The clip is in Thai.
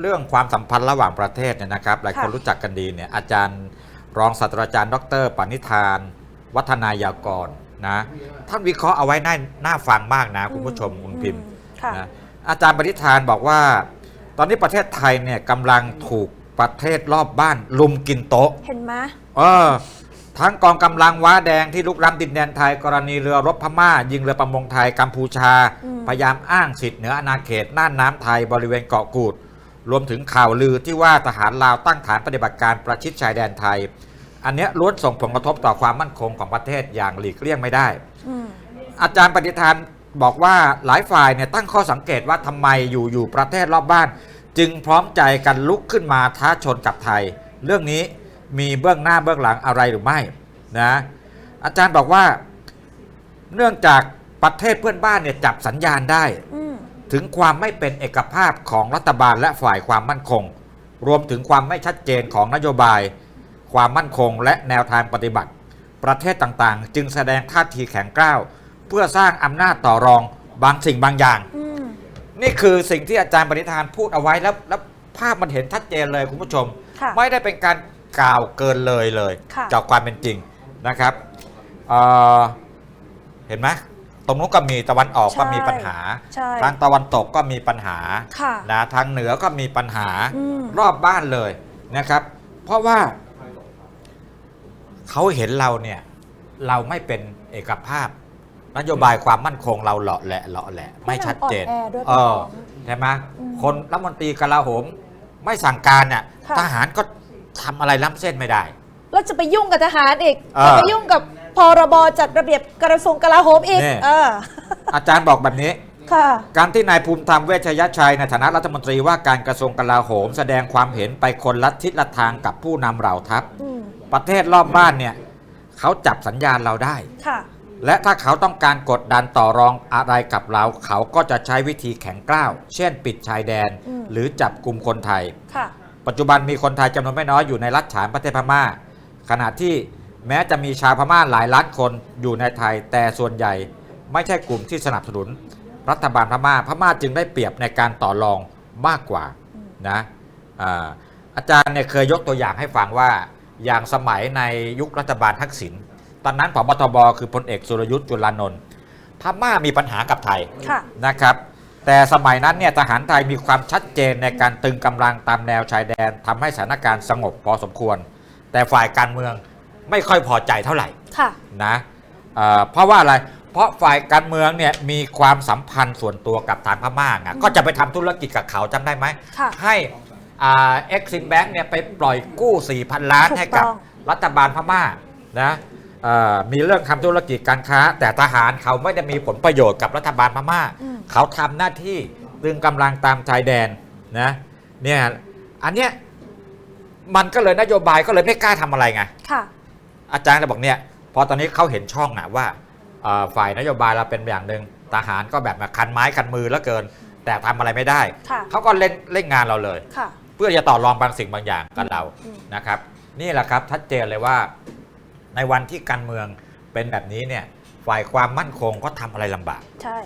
เรื่องความสัมพันธ์ระหว่างประเทศเนี่ยนะครับหลายคนค่ะรู้จักกันดีเนี่ยอาจารย์รองศาสตราจารย์ ดรปณิธาน วัฒนายากรนะท่านวิเคราะห์เอาไว้น่าน่าฟังมากนะคุณผู้ชมคุณพิมพ์ค่ะนะอาจารย์ปณิธานบอกว่า ตอนนี้ประเทศไทยเนี่ยกำลังถูกประเทศรอบบ้านลุมกินโต๊ะ เห็นไหมเออทั้งกองกำลังว้าแดงที่ลุกล้ำดินแดนไทยกรณีเรือรบพม่า ยิงเรือประมงไทยกัมพูชา พยายามอ้างสิทธิ์เหนืออาณาเขตน่านน้ำไทยบริเวณเกาะกูด รวมถึงข่าวลือที่ว่าทหารลาวตั้งฐานปฏิบัติการประชิดชายแดนไทย อันนี้ล้วนส่งผลกระทบต่อความมั่นคงของประเทศอย่างหลีกเลี่ยงไม่ได้ อาจารย์ปฏิทานบอกว่าหลายฝ่ายเนี่ยตั้งข้อสังเกตว่าทำไมอยู่อยู่ประเทศรอบบ้าน จึงพร้อมใจกันลุกขึ้นมาท้าชนกับไทย เรื่องนี้มีเบื้องหน้าเบื้องหลังอะไรหรือไม่นะอาจารย์บอกว่า เนื่องจากประเทศเพื่อนบ้านเนี่ยจับสัญญาณได้ ถึงความไม่เป็นเอกภาพของรัฐบาลและฝ่ายความมั่นคง รวมถึงความไม่ชัดเจนของนโยบาย ความมั่นคงและแนวทางปฏิบัติ ประเทศต่างๆ จึงแสดงท่าทีแข็งกร้าว เพื่อสร้างอำนาจต่อรองบางสิ่งบางอย่างอืมนี่คือสิ่งที่อาจารย์ปณิธานพูดเอาไว้แล้วแล้วภาพมันเห็นชัดเจนเลยคุณผู้ชมค่ะไม่ได้เป็นการกล่าวเกินเลยเลยค่ะจากความเป็นจริงนะครับเอ่อเห็นไหม ตรงนู้นก็มีตะวันออกก็มีปัญหา ใช่ทางตะวันตกก็มีปัญหาค่ะ นะทางเหนือก็มีปัญหาอืม รอบบ้านเลยนะครับ เพราะว่า เขาเห็นเราเนี่ย เราไม่เป็นเอกภาพ นโยบายความมั่นคงเราเลาะแหละเลาะแหละ ไม่ชัดเจนอ่อนแอด้วยเออปะใช่ไหมอืมคนรัฐมนตรีกลาโหม ไม่สั่งการเนี่ยค่ะ ทหารก็ทำอะไรล้ำเส้นไม่ได้ แล้วจะไปยุ่งกับทหารอีกเออ จะไปยุ่งกับ พรบจัดระเบียบกระทรวงกลาโหมอีกนี่เออ อาจารย์บอกแบบนี้ ค่ะ การที่นายภูมิธรรมเวชยชัยในฐานะรัฐมนตรีว่าการกระทรวงกลาโหม แสดงความเห็นไปคนละทิศละทางกับผู้นำเหล่าทัพ อืม ประเทศรอบบ้านเนี่ยเขาจับสัญญาณเราได้ ค่ะ และถ้าเขาต้องการกดดันต่อรองอะไรกับเรา เขาก็จะใช้วิธีแข็งกร้าว เช่น ปิดชายแดน อืม หรือจับกลุ่มคนไทย ค่ะ ปัจจุบันมีคนไทยจำนวนไม่น้อยอยู่ในรัฐฉานประเทศพม่า ขณะที่ แม้จะมีชาวพม่าหลายล้านคนอยู่ในไทย แต่ส่วนใหญ่ไม่ใช่กลุ่มที่สนับสนุน รัฐบาลพม่าพม่าจึงได้เปรียบในการต่อรองมากกว่าอืมนะอาอาจารย์เนี่ยเคยยกตัวอย่างให้ฟังว่าอย่างสมัยในยุครัฐบาลทักษิณตอนนั้นผบทบคือพลเอกสุรยุทธ์จุลานนท์พม่ามีปัญหากับไทยค่ะนะครับ แต่สมัยนั้นเนี่ยทหารไทยมีความชัดเจนในการตึงกำลังตามแนวชายแดนทำให้สถานการณ์สงบพอสมควร แต่ฝ่ายการเมือง ไม่ค่อยพอใจเท่าไหร่ค่ะ นะเอ่อเพราะว่าอะไร เพราะฝ่ายการเมืองเนี่ยมีความสัมพันธ์ส่วนตัวกับทางพม่าไงก็จะไปทำธุรกิจกับเขาจำได้ไหม ค่ะให้เอ็กซิมแบงค์เนี่ยไปปล่อยกู้ 4,000 ล้านถูกให้กับต้อง รัฐบาลพม่านะเอ่อมีเรื่องทำธุรกิจการค้า แต่ทหารเขาไม่ได้มีผลประโยชน์กับรัฐบาลพม่า อืม เขาทำหน้าที่ตึงกำลังตามชายแดนนะเนี่ยอันเนี้ยมันก็เลยนโยบายก็เลยไม่กล้าทำอะไรไง ค่ะ อาจารย์ก็บอกเนี่ยพอตอนนี้เขาเห็นช่องอะว่าเอ่อฝ่ายนโยบายเราเป็นอย่างหนึ่งทหารก็แบบมาคันไม้คันมือแล้วเกิน แต่ทำอะไรไม่ได้ค่ะเขาก็เล่นเล่นงานเราเลยค่ะเพื่อจะต่อรองบางสิ่งบางอย่างกับเราอืมนะครับ นี่แหละครับชัดเจนเลยว่า ในวันที่การเมืองเป็นแบบนี้เนี่ยฝ่ายความมั่นคงก็ทำอะไรลำบากใช่